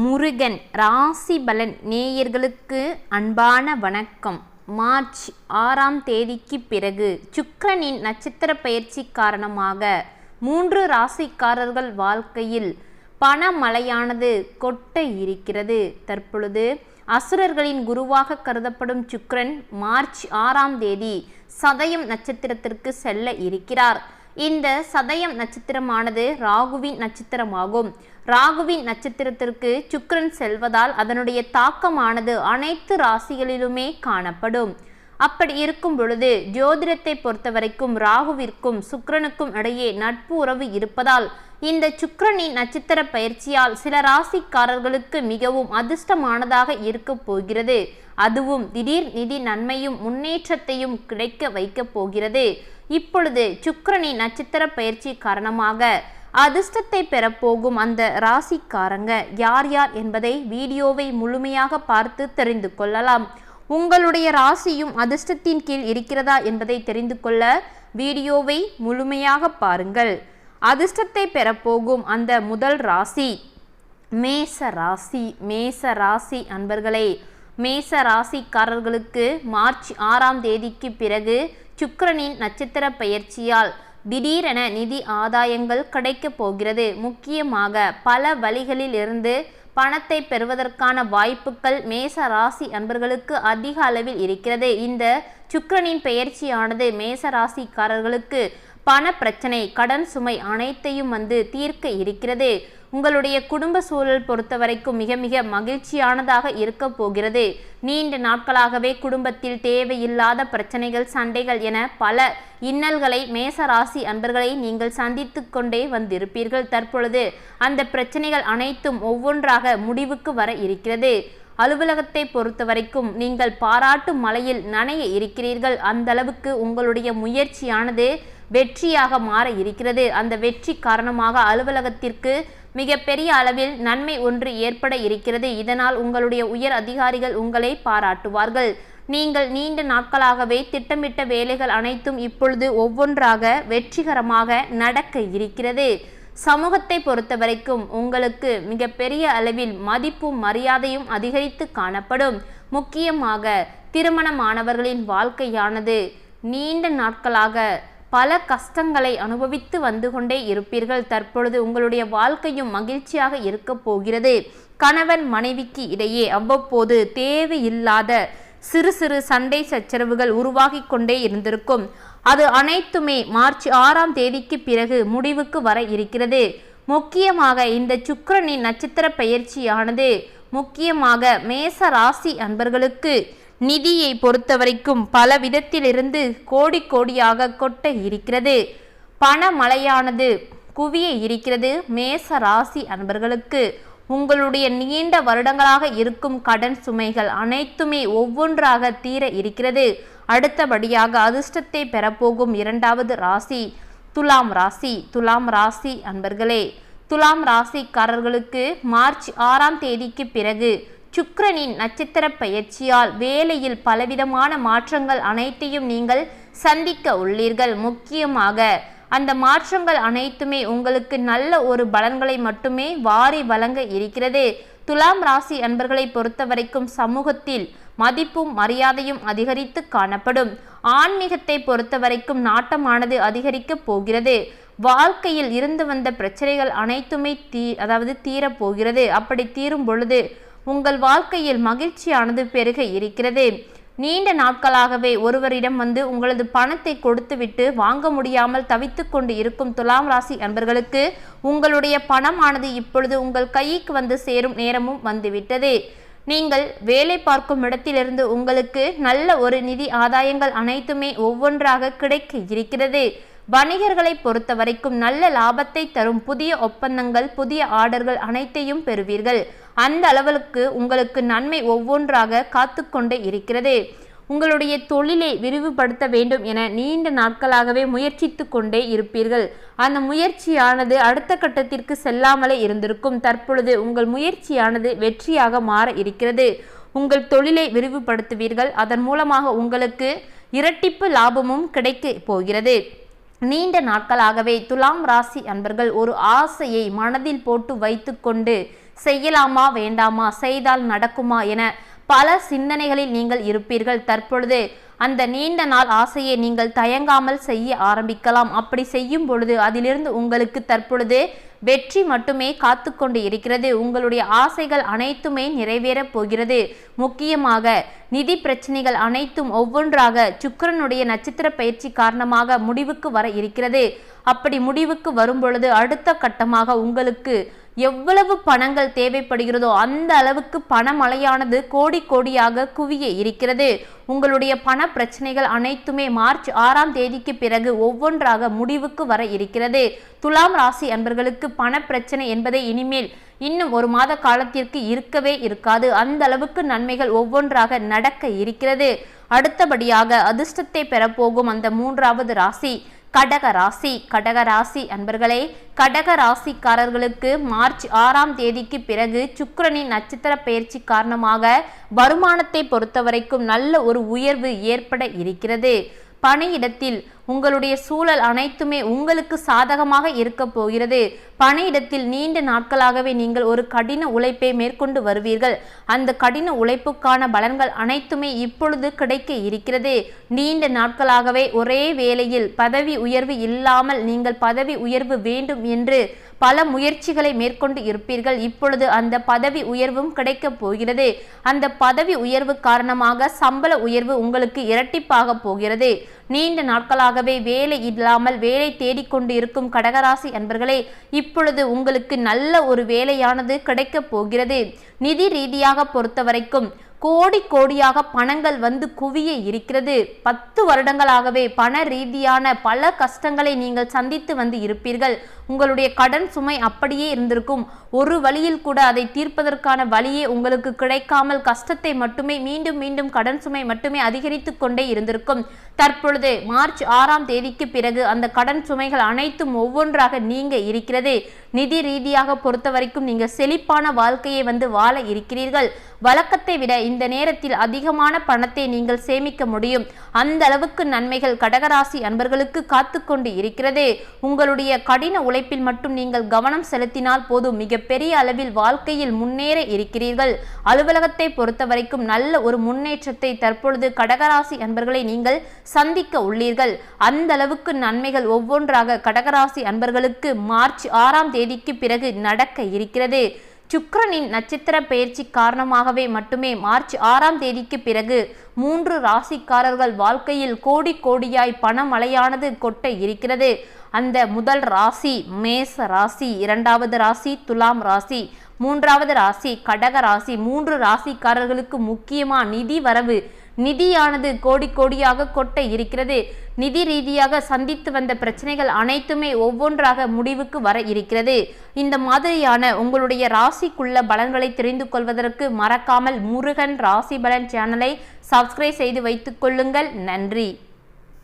முருகன் ராசி பலன் நேயர்களுக்கு அன்பான வணக்கம். மார்ச் ஆறாம் தேதிக்கு பிறகு சுக்கரனின் நட்சத்திர பயிற்சி காரணமாக மூன்று ராசிக்காரர்கள் வாழ்க்கையில் பணமழையானது கொட்ட இருக்கிறது. தற்பொழுது அசுரர்களின் குருவாக கருதப்படும் சுக்கரன் மார்ச் ஆறாம் தேதி சதயம் நட்சத்திரத்திற்கு செல்ல இருக்கிறார். இந்த சதயம் நட்சத்திரமானது ராகுவின் நட்சத்திரமாகும். ராகுவின் நட்சத்திரத்திற்கு சுக்கரன் செல்வதால் அதனுடைய தாக்கமானது அனைத்து ராசிகளிலுமே காணப்படும். அப்படி இருக்கும் பொழுது ஜோதிடத்தை பொறுத்தவரைக்கும் ராகுவிற்கும் சுக்கரனுக்கும் இடையே நட்பு உறவு இருப்பதால் இந்த சுக்கரனின் நட்சத்திர பயிற்சியால் சில ராசிக்காரர்களுக்கு மிகவும் அதிர்ஷ்டமானதாக இருக்க போகிறது. அதுவும் திடீர் நிதி நன்மையும் முன்னேற்றத்தையும் கிடைக்க வைக்கப் போகிறது. இப்பொழுது சுக்கரனின் நட்சத்திர பயிற்சி காரணமாக அதிர்ஷ்டத்தை பெறப்போகும் அந்த ராசிக்காரங்க யார் யார் என்பதை வீடியோவை முழுமையாக பார்த்து தெரிந்து கொள்ளலாம். உங்களுடைய ராசியும் அதிர்ஷ்டத்தின் கீழ் இருக்கிறதா என்பதை தெரிந்து கொள்ள வீடியோவை முழுமையாக பாருங்கள். அதிர்ஷ்டத்தை பெறப்போகும் அந்த முதல் ராசி மேச ராசி மேச ராசி அன்பர்களே மேச ராசிக்காரர்களுக்கு மார்ச் ஆறாம் தேதிக்கு பிறகு சுக்கரனின் நட்சத்திர பயிற்சியால் திடீரென நிதி ஆதாயங்கள் கிடைக்கப் போகிறது. முக்கியமாக பல வழிகளில் இருந்து பணத்தை பெறுவதற்கான வாய்ப்புகள் மேச ராசி அன்பர்களுக்கு அதிக அளவில் இருக்கிறது. இந்த சுக்கரனின் பெயர்ச்சியானது மேச ராசிக்காரர்களுக்கு பண பிரச்சனை கடன் சுமை அனைத்தையும் வந்து தீர்க்க இருக்கிறது. உங்களுடைய குடும்ப சூழல் பொறுத்த வரைக்கும் மிக மிக மகிழ்ச்சியானதாக இருக்க போகிறது. நீண்ட நாட்களாகவே குடும்பத்தில் தேவையில்லாத பிரச்சனைகள் சண்டைகள் என பல இன்னல்களை மேச ராசி அன்பர்களை நீங்கள் சந்தித்து கொண்டே வந்திருப்பீர்கள். தற்பொழுது அந்த பிரச்சனைகள் அனைத்தும் ஒவ்வொன்றாக முடிவுக்கு வர இருக்கிறது. அலுவலகத்தை பொறுத்த வரைக்கும் நீங்கள் பாராட்டும் மலையில் நனைய இருக்கிறீர்கள். அந்த அளவுக்கு உங்களுடைய முயற்சியானது வெற்றியாக மாற இருக்கிறது. அந்த வெற்றி காரணமாக அலுவலகத்திற்கு மிகப்பெரிய அளவில் நன்மை ஒன்று ஏற்பட இருக்கிறது. இதனால் உங்களுடைய உயர் அதிகாரிகள் உங்களை பாராட்டுவார்கள். நீங்கள் நீண்ட நாட்களாகவே திட்டமிட்ட வேலைகள் அனைத்தும் இப்பொழுது ஒவ்வொன்றாக வெற்றிகரமாக நடக்க இருக்கிறது. சமூகத்தை பொறுத்த வரைக்கும் உங்களுக்கு மிகப்பெரிய அளவில் மதிப்பும் மரியாதையும் அதிகரித்து காணப்படும். முக்கியமாக திருமணமானவர்களின் வாழ்க்கையானது நீண்ட நாட்களாக பல கஷ்டங்களை அனுபவித்து வந்து கொண்டே இருப்பீர்கள். தற்பொழுது உங்களுடைய வாழ்க்கையும் மகிழ்ச்சியாக இருக்கப் போகிறது. கணவன் மனைவிக்கு இடையே அவ்வப்போது தேவையில்லாத சிறு சிறு சண்டை சச்சரவுகள் உருவாகி கொண்டே இருந்திருக்கும். அது அனைத்துமே மார்ச் ஆறாம் தேதிக்கு பிறகு முடிவுக்கு வர இருக்கிறது. முக்கியமாக இந்த சுக்கரனின் நட்சத்திர பயிற்சியானது முக்கியமாக மேச ராசி அன்பர்களுக்கு நிதியை பொறுத்தவரைக்கும் பல விதத்திலிருந்து கோடி கோடியாக கொட்ட இருக்கிறது. பணமழையானது குவிய இருக்கிறது மேச ராசி அன்பர்களுக்கு. உங்களுடைய நீண்ட வருடங்களாக இருக்கும் கடன் சுமைகள் அனைத்துமே ஒவ்வொன்றாக தீர இருக்கிறது. அடுத்தபடியாக அதிர்ஷ்டத்தை பெறப்போகும் இரண்டாவது ராசி துலாம் ராசி துலாம் ராசி அன்பர்களே. துலாம் ராசிக்காரர்களுக்கு மார்ச் ஆறாம் தேதிக்கு பிறகு சுக்கரனின் நட்சத்திர பயிற்சியால் வேலையில் பலவிதமான மாற்றங்கள் அனைத்தையும் நீங்கள் சந்திக்க உள்ளீர்கள். முக்கியமாக அந்த மாற்றங்கள் அனைத்துமே உங்களுக்கு நல்ல ஒரு பலன்களை மட்டுமே வாரி வழங்க இருக்கிறது. துலாம் ராசி அன்பர்களை பொறுத்த வரைக்கும் சமூகத்தில் மதிப்பும் மரியாதையும் அதிகரித்து காணப்படும். ஆன்மீகத்தை பொறுத்த வரைக்கும் நாட்டமானது அதிகரிக்கப் போகிறது. வாழ்க்கையில் இருந்து வந்த பிரச்சனைகள் அனைத்துமே தீ அதாவது தீரப்போகிறது அப்படி தீரும் பொழுது உங்கள் வாழ்க்கையில் மகிழ்ச்சியானது பெருக இருக்கிறது. நீண்ட நாட்களாகவே ஒருவரிடம் வந்து உங்களது பணத்தை கொடுத்துவிட்டு வாங்க முடியாமல் தவித்து கொண்டு இருக்கும் துலாம் ராசி அன்பர்களுக்கு உங்களுடைய பணமானது இப்பொழுது உங்கள் கைக்கு வந்து சேரும் நேரமும் வந்துவிட்டது. நீங்கள் வேலை பார்க்கும் இடத்திலிருந்து உங்களுக்கு நல்ல ஒரு நிதி ஆதாயங்கள் அனைத்துமே ஒவ்வொன்றாக கிடைக்க இருக்கிறது. வணிகர்களை பொறுத்த வரைக்கும் நல்ல லாபத்தை தரும் புதிய ஒப்பந்தங்கள் புதிய ஆர்டர்கள் அனைத்தையும் பெறுவீர்கள். அந்த அளவுக்கு உங்களுக்கு நன்மை ஒவ்வொன்றாக காத்து கொண்டே இருக்கிறது. உங்களுடைய தொழிலை விரிவுபடுத்த வேண்டும் என நீண்ட நாட்களாகவே முயற்சித்து கொண்டே இருப்பீர்கள். அந்த முயற்சியானது அடுத்த கட்டத்திற்கு செல்லாமலே இருந்திருக்கும். தற்பொழுது உங்கள் முயற்சியானது வெற்றியாக மாற இருக்கிறது. உங்கள் தொழிலை விரிவுபடுத்துவீர்கள். அதன் மூலமாக உங்களுக்கு இரட்டிப்பு லாபமும் கிடைக்க போகிறது. நீண்ட நாட்களாகவே துலாம் ராசி அன்பர்கள் ஒரு ஆசையை மனதில் போட்டு வைத்துக்கொண்டு செய்யலாமா வேண்டாமா செய்தால் நடக்குமா என பல சிந்தனைகளில் நீங்கள் இருப்பீர்கள். தற்பொழுது அந்த நீண்ட நாள் ஆசையை நீங்கள் தயங்காமல் செய்ய ஆரம்பிக்கலாம். அப்படி செய்யும் பொழுது அதிலிருந்து உங்களுக்கு தற்பொழுது வெற்றி மட்டுமே காத்து கொண்டு இருக்கிறது. உங்களுடைய ஆசைகள் அனைத்துமே நிறைவேறப் போகிறது. முக்கியமாக நிதி பிரச்சனைகள் அனைத்தும் ஒவ்வொன்றாக சுக்கரனுடைய நட்சத்திர பயிற்சி காரணமாக முடிவுக்கு வர இருக்கிறது. அப்படி முடிவுக்கு வரும் பொழுது அடுத்த கட்டமாக உங்களுக்கு எவ்வளவு பணங்கள் தேவைப்படுகிறதோ அந்த அளவுக்கு பணமழையானது கோடி கோடியாக குவிய இருக்கிறது. உங்களுடைய பண பிரச்சனைகள் அனைத்துமே மார்ச் ஆறாம் தேதிக்கு பிறகு ஒவ்வொன்றாக முடிவுக்கு வர இருக்கிறது. துலாம் ராசி அன்பர்களுக்கு பண பிரச்சனை என்பதை இனிமேல் இன்னும் ஒரு மாத காலத்திற்கு இருக்கவே இருக்காது. அந்த அளவுக்கு நன்மைகள் ஒவ்வொன்றாக நடக்க இருக்கிறது. அடுத்தபடியாக அதிர்ஷ்டத்தை பெறப்போகும் அந்த மூன்றாவது ராசி. கடக ராசி கடக ராசி அன்பர்களே கடக ராசிக்காரர்களுக்கு மார்ச் ஆறாம் தேதிக்கு பிறகு சுக்கரனின் நட்சத்திர பயிற்சி காரணமாக வருமானத்தை பொறுத்தவரைக்கும் நல்ல ஒரு உயர்வு ஏற்பட இருக்கிறது. பணியிடத்தில் உங்களுடைய சூழல் அனைத்துமே உங்களுக்கு சாதகமாக இருக்க போகிறது. பணியிடத்தில் நீண்ட நாட்களாகவே நீங்கள் ஒரு கடின உழைப்பை மேற்கொண்டு வருவீர்கள். அந்த கடின உழைப்புக்கான பலன்கள் அனைத்துமே இப்பொழுது கிடைக்க இருக்கிறது. நீண்ட நாட்களாகவே ஒரே வேளையில் பதவி உயர்வு இல்லாமல் நீங்கள் பதவி உயர்வு வேண்டும் என்று பல முயற்சிகளை மேற்கொண்டு இருப்பீர்கள். இப்பொழுது அந்த பதவி உயர்வும் கிடைக்கப் போகிறது. அந்த பதவி உயர்வு காரணமாக சம்பள உயர்வு உங்களுக்கு இரட்டிப்பாக போகிறது. நீண்ட நாட்களாகவே வேலை இல்லாமல் வேலை தேடிக்கொண்டு இருக்கும் கடகராசி அன்பர்களே இப்பொழுது உங்களுக்கு நல்ல ஒரு வேலையானது கிடைக்கப் போகிறது. நிதி ரீதியாக பொறுத்தவரைக்கும் கோடி கோடியாக பணங்கள் வந்து குவிய இருக்கிறது. பத்து வருடங்களாகவே பண ரீதியான பல கஷ்டங்களை நீங்கள் சந்தித்து வந்து இருப்பீர்கள். உங்களுடைய கடன் சுமை அப்படியே இருந்திருக்கும். ஒரு வழியில் கூட அதை தீர்ப்பதற்கான வழியே உங்களுக்கு கிடைக்காமல் கஷ்டத்தை மட்டுமே மீண்டும் மீண்டும் கடன் சுமை மட்டுமே அதிகரித்து கொண்டே இருந்திருக்கும். தற்பொழுது மார்ச் ஆறாம் தேதிக்கு பிறகு அந்த கடன் சுமைகள் அனைத்தும் ஒவ்வொன்றாக நீங்க இருக்கிறது. நிதி ரீதியாக பொறுத்த வரைக்கும் நீங்க செழிப்பான வாழ்க்கையை வந்து வாழ இருக்கிறீர்கள். வழக்கத்தை விட இந்த நேரத்தில் அதிகமான பணத்தை நீங்கள் சேமிக்க முடியும். அந்த அளவுக்கு நன்மைகள் கடகராசி அன்பர்களுக்கு காத்து கொண்டு இருக்கிறது. உங்களுடைய கடின உழைப்பில் மட்டும் நீங்கள் கவனம் செலுத்தினால் போதும். மிகப்பெரிய அளவில் வாழ்க்கையில் முன்னேற இருக்கிறீர்கள். அலுவலகத்தை பொறுத்தவரைக்கும் நல்ல ஒரு முன்னேற்றத்தை தற்பொழுது கடகராசி அன்பர்களை நீங்கள் சந்திக்க உள்ளீர்கள். அந்த அளவுக்கு நன்மைகள் ஒவ்வொன்றாக கடகராசி அன்பர்களுக்கு மார்ச் ஆறாம் தேதிக்கு பிறகு நடக்க இருக்கிறது. சுக்கரனின் நட்சத்திர பயிற்சி காரணமாகவே மட்டுமே மார்ச் ஆறாம் தேதிக்கு பிறகு மூன்று ராசிக்காரர்கள் வாழ்க்கையில் கோடி கோடியாய் பணமழையானது கொட்ட இருக்கிறது. அந்த முதல் ராசி மேச ராசி இரண்டாவது ராசி துலாம் ராசி மூன்றாவது ராசி கடக ராசி மூன்று ராசிக்காரர்களுக்கு முக்கியமாக நிதி வரவு. நிதியானது கோடி கோடியாக கொட்ட இருக்கிறது. நிதி ரீதியாக சந்தித்து வந்த பிரச்சனைகள் அனைத்துமே ஒவ்வொன்றாக முடிவுக்கு வர இருக்கிறது. இந்த மாதிரியான உங்களுடைய ராசிக்குள்ள பலன்களை தெரிந்து கொள்வதற்கு மறக்காமல் முருகன் ராசி பலன் சேனலை சப்ஸ்கிரைப் செய்து வைத்துக் கொள்ளுங்கள். நன்றி.